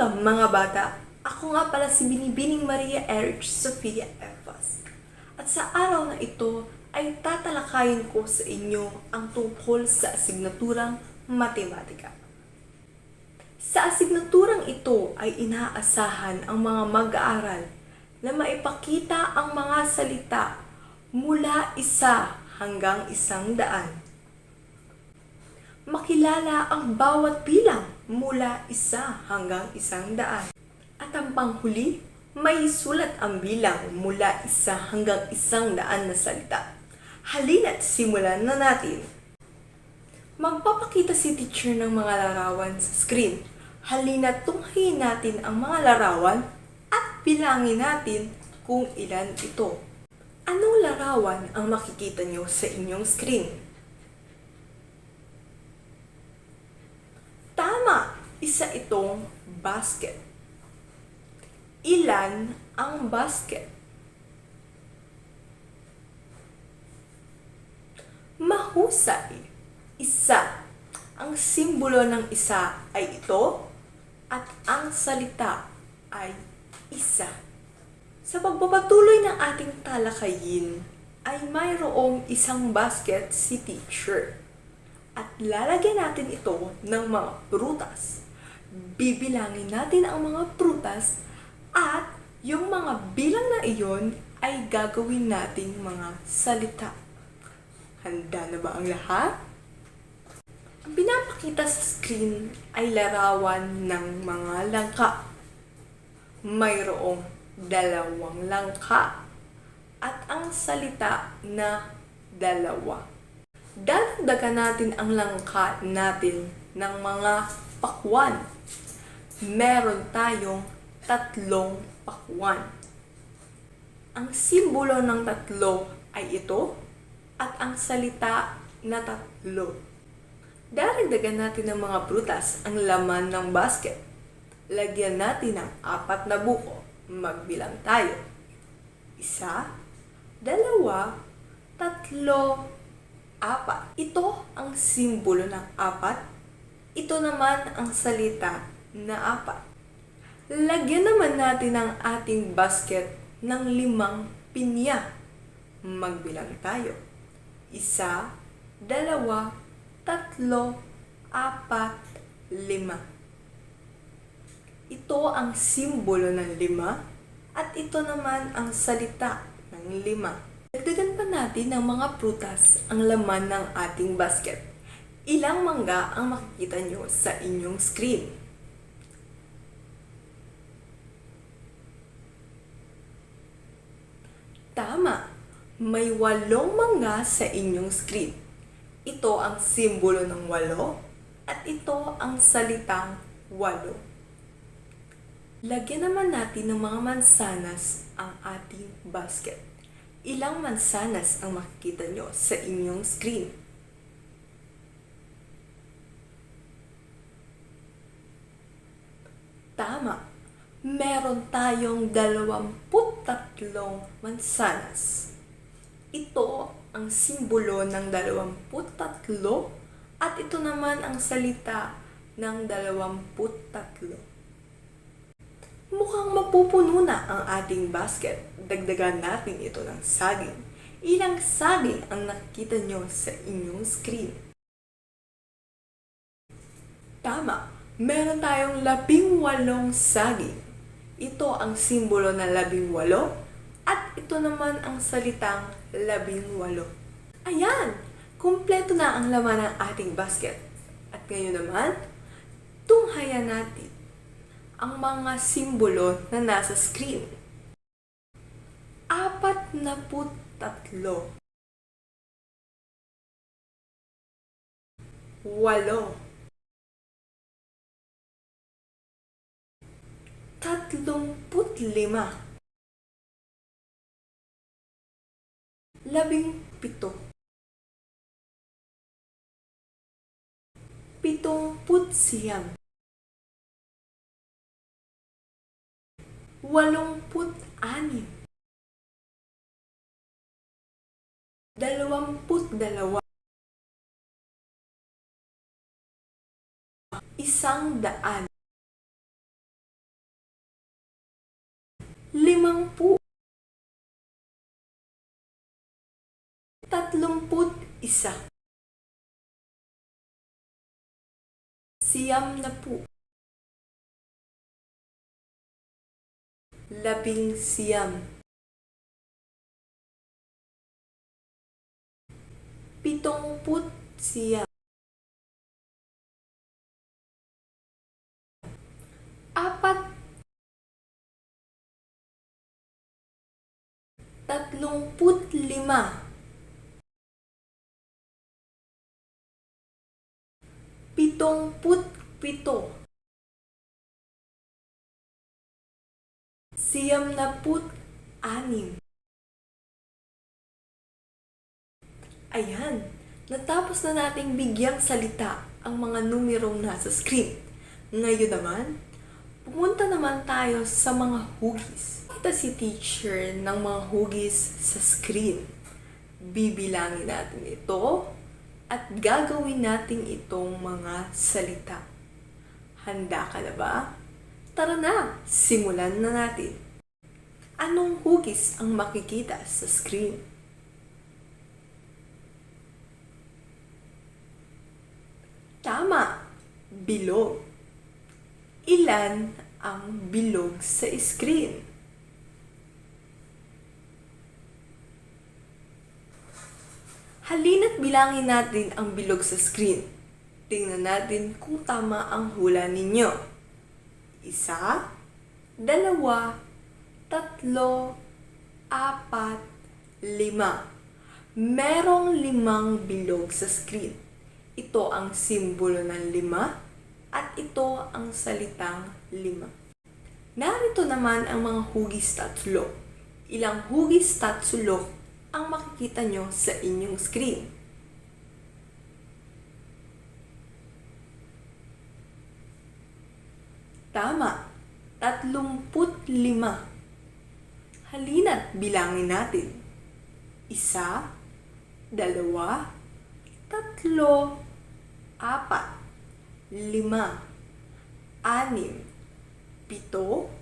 umaga mga bata! Ako nga pala si Binibining Maria Erich Sofia Evas. At sa araw na ito ay tatalakayin ko sa inyo ang tungkol sa asignaturang matematika. Sa asignaturang ito ay inaasahan ang mga mag-aaral na maipakita ang mga salita mula isa hanggang isang daan makilala ang bawat bilang mula isa hanggang isang daan. At ang panghuli, may sulat ang bilang mula isa hanggang isang daan na salita. Halina't simulan na natin. Magpapakita si teacher ng mga larawan sa screen. Halina't tunghayin natin ang mga larawan at bilangin natin kung ilan ito. Anong larawan ang makikita nyo sa inyong screen? Tama! Isa itong basket. Ilan ang basket? Mahusay. Isa. Ang simbolo ng isa ay ito at ang salita ay isa. Sa pagpapatuloy ng ating talakayin ay mayroong isang basket si teacher at lalagyan natin ito ng mga prutas. Bibilangin natin ang mga prutas at yung mga bilang na iyon ay gagawin nating mga salita. Handa na ba ang lahat? Ang pinapakita sa screen ay larawan ng mga langka. Mayroong dalawang langka at ang salita na dalawa dadagdagan natin ang langka natin ng mga pakwan. Meron tayong tatlong pakwan. Ang simbolo ng tatlo ay ito at ang salita na tatlo. Daragdagan natin ng mga prutas ang laman ng basket. Lagyan natin ng apat na buko. Magbilang tayo. Isa, dalawa, tatlo, apat. Ito ang simbolo ng apat. Ito naman ang salita na apat. Lagyan naman natin ang ating basket ng limang pinya. Magbilang tayo. Isa, dalawa, tatlo, apat, lima. Ito ang simbolo ng lima at ito naman ang salita ng lima. Dagdagan pa natin ng mga prutas ang laman ng ating basket. Ilang mangga ang makikita nyo sa inyong screen? Tama! May walong mangga sa inyong screen. Ito ang simbolo ng walo at ito ang salitang walo. Lagyan naman natin ng mga mansanas ang ating basket. Ilang mansanas ang makikita nyo sa inyong screen? Tama! Meron tayong dalawamput tatlong mansanas. Ito ang simbolo ng dalawamput tatlo at ito naman ang salita ng dalawamput tatlo. Mukhang mapupuno na ang ating basket. Dagdagan natin ito ng saging. Ilang saging ang nakikita nyo sa inyong screen? Tama! Meron tayong labing walong saging. Ito ang simbolo ng labing walo at ito naman ang salitang labing walo. Ayan! Kumpleto na ang laman ng ating basket. At ngayon naman, tunghayan natin ang mga simbolo na nasa screen. Apat na put tatlo. Walo. Tatlumput lima. Labing pito. Pitumput siyam. Walumput anim. Dalawamput dalawa. Isang daan. limangpu, tatlumput isa, siyam na po, labing siyam, pitongput siyam, apat. Tatlongput lima, pitongput pito, siyam na put anim. Ayan, natapos na nating bigyang salita ang mga numerong nasa screen. Ngayon naman, pumunta naman tayo sa mga hugis. Kita si teacher ng mga hugis sa screen. Bibilangin natin ito at gagawin natin itong mga salita. Handa ka na ba? Tara na, simulan na natin. Anong hugis ang makikita sa screen? Tama, bilog. Ilan ang bilog sa screen? Halina't bilangin natin ang bilog sa screen. Tingnan natin kung tama ang hula ninyo. Isa, dalawa, tatlo, apat, lima. Merong limang bilog sa screen. Ito ang simbolo ng lima at ito ang salitang lima. Narito naman ang mga hugis tatlo. Ilang hugis tatlo ang makikita nyo sa inyong screen. Tama, tatlumput lima. Halina't bilangin natin. Isa, dalawa, tatlo, apat, lima, anim, pito,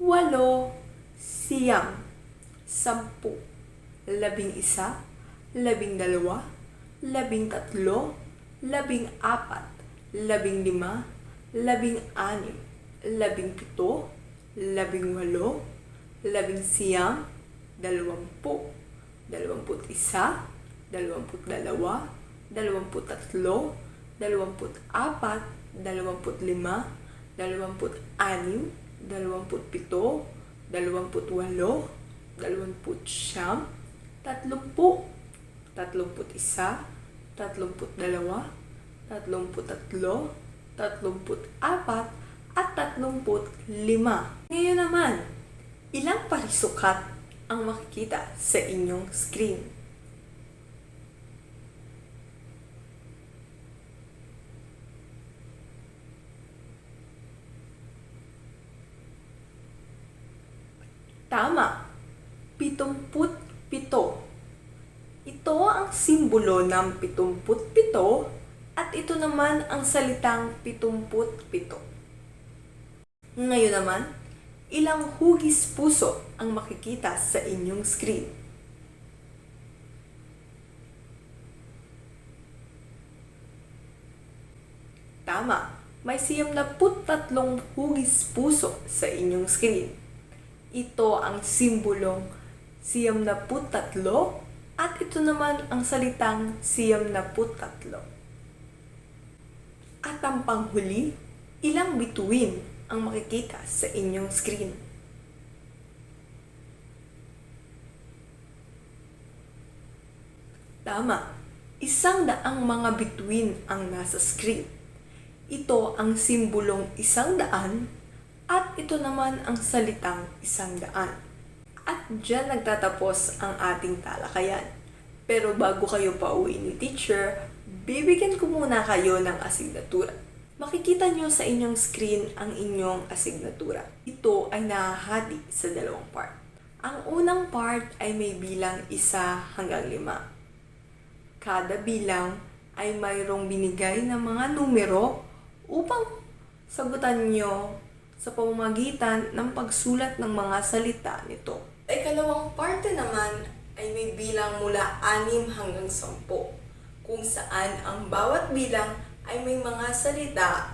walo, siyam, sampu, labing isa, labing dalawa, labing tatlo, labing apat, labing lima, labing anim, labing pito, labing walo, labing siyam, dalawampu, dalawamput isa, dalawamput dalawa, dalawamput tatlo, dalawamput apat, dalawamput lima, dalawamput anim, dalawamput pito, dalawamput walo, dalawamput siyam, tatlumpu, tatlumput isa, tatlumput dalawa, tatlumput tatlo, tatlumput apat, at tatlumput lima. Ngayon naman, ilang parisukat ang makikita sa inyong screen? Tama, pitumput pito. Ito ang simbolo ng pitumput pito at ito naman ang salitang pitumput pito. Ngayon naman, ilang hugis puso ang makikita sa inyong screen? Tama, may siyam na tatlong hugis puso sa inyong screen. Ito ang simbolong siyam na tatlo at ito naman ang salitang siyam na tatlo. At ang panghuli, ilang bituin ang makikita sa inyong screen. Tama, isang daang mga bituin ang nasa screen. Ito ang simbolong isang daan at ito naman ang salitang isang daan. At dyan nagtatapos ang ating talakayan. Pero bago kayo pauwi ni teacher, bibigyan ko muna kayo ng asignatura. Makikita nyo sa inyong screen ang inyong asignatura. Ito ay nahahati sa dalawang part. Ang unang part ay may bilang isa hanggang lima. Kada bilang ay mayroong binigay na mga numero upang sagutan nyo sa pamamagitan ng pagsulat ng mga salita nito. Ikalawang parte naman ay may bilang mula 6 hanggang 10, kung saan ang bawat bilang ay may mga salita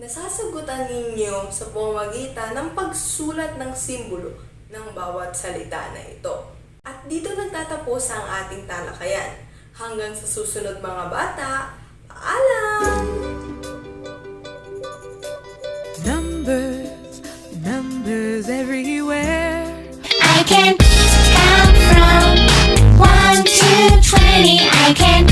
na sasagutan ninyo sa pamamagitan ng pagsulat ng simbolo ng bawat salita na ito. At dito nagtatapos ang ating talakayan. Hanggang sa susunod mga bata, paalam! Numbers, numbers everywhere. I can count from 1 to 20. I can